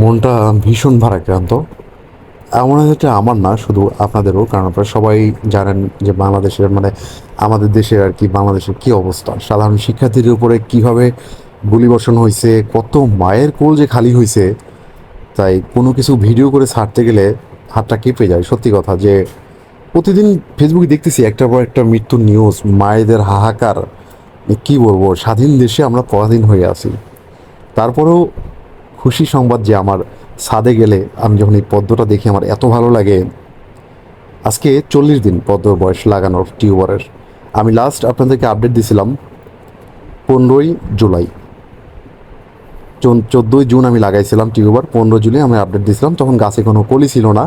মনটা ভীষণ ভারাক্রান্ত। এমন হচ্ছে আমার না, শুধু আপনাদেরও, কারণ আপনারা সবাই জানেন যে বাংলাদেশের মানে আমাদের দেশের আর কি, বাংলাদেশের কি অবস্থা। সাধারণ শিক্ষার্থীদের উপরে কীভাবে গুলিবর্ষণ হয়েছে, কত মায়ের কোল যে খালি হয়েছে, তাই কোনো কিছু ভিডিও করে ছাড়তে গেলে হাতটা কেঁপে যায়। সত্যি কথা যে প্রতিদিন ফেসবুকে দেখতেছি, একটার পর একটা মৃত্যুর নিউজ মায়েদের হাহাকার। কি বলব, স্বাধীন দেশে আমরা পরাধীন হয়ে আছি। তারপরেও খুশি সংবাদ যে আমার ছাদে গেলে আমি যখন এই পদ্মটা দেখি, আমার এত ভালো লাগে। আজকে চল্লিশ দিন পদ্মর বয়স লাগানোর টিউবারের। আমি লাস্ট আপনাদেরকে আপডেট দিছিলাম, পনেরোই জুলাই। চোদ্দোই জুন আমি লাগাইছিলাম টিউবার, পনেরো জুলাই আমি আপডেট দিয়েছিলাম তখন গাছে কোনো কলি ছিল না।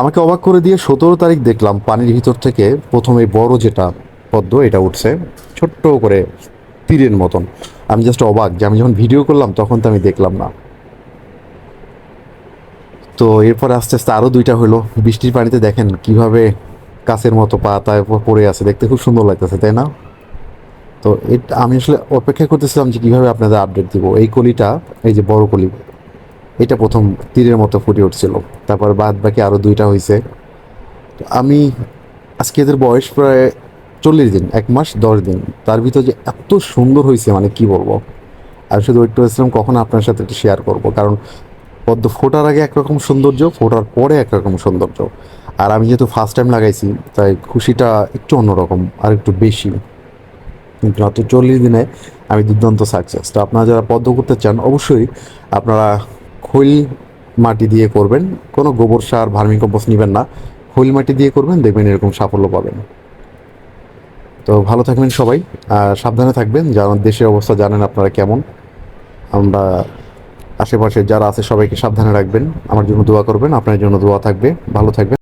আমাকে অবাক করে দিয়ে সতেরো তারিখ দেখলাম, পানির ভিতর থেকে প্রথমে বড় যেটা পদ্ম, এটা উঠছে, ছোট্ট করে তীরের মতন। আমি জাস্ট অবাক যে আমি যখন ভিডিও করলাম, তখন তো আমি দেখলাম না। তো এরপরে আস্তে আস্তে আরও দুইটা হলো। বৃষ্টির পানিতে দেখেন কীভাবে কাছের মতো পাতায় উপর পড়ে আছে। দেখতে খুব সুন্দর লাগতেছে, তাই না? তো এটা, আমি আসলে অপেক্ষা করতেছিলাম যে কীভাবে আপনাদের আপডেট দিব। এই কলিটা, এই যে বড় কলি, এটা প্রথম তীরের মতো ফুটে উঠছিল। তারপর বাদ বাকি আরও দুইটা হয়েছে আমি আজকে এদের বয়স প্রায় চল্লিশ দিন, এক মাস দশ দিন। তার ভিতর যে এত সুন্দর হয়েছে মানে কি বলব? আর শুধু একটু আসলাম কখন আপনার সাথে একটু শেয়ার করব। কারণ পদ্ম ফোটার আগে একরকম সৌন্দর্য, ফোটার পরে একরকম সৌন্দর্য। আর আমি যেহেতু ফার্স্ট টাইম লাগাইছি, তাই খুশিটা একটু অন্যরকম, আর একটু বেশি। মাত্র চল্লিশ দিনে আমি দুর্দান্ত সাকসেস তো আপনারা যারা পদ্ম করতে চান, অবশ্যই আপনারা খৈল মাটি দিয়ে করবেন। কোনো গোবর সার, ভার্মি কম্পোস্ট নেবেন না। খৈল মাটি দিয়ে করবেন, দেখবেন এরকম সাফল্য পাবেন। তো ভালো থাকবেন সবাই, আর সাবধানে থাকবেন। যারা দেশের অবস্থা জানেন আপনারা কেমন, আমরা আশেপাশে যারা আছে সবাইকে সাবধানে রাখবেন। আমার জন্য দোয়া করবেন, আপনার জন্য দোয়া থাকবে। ভালো থাকবেন।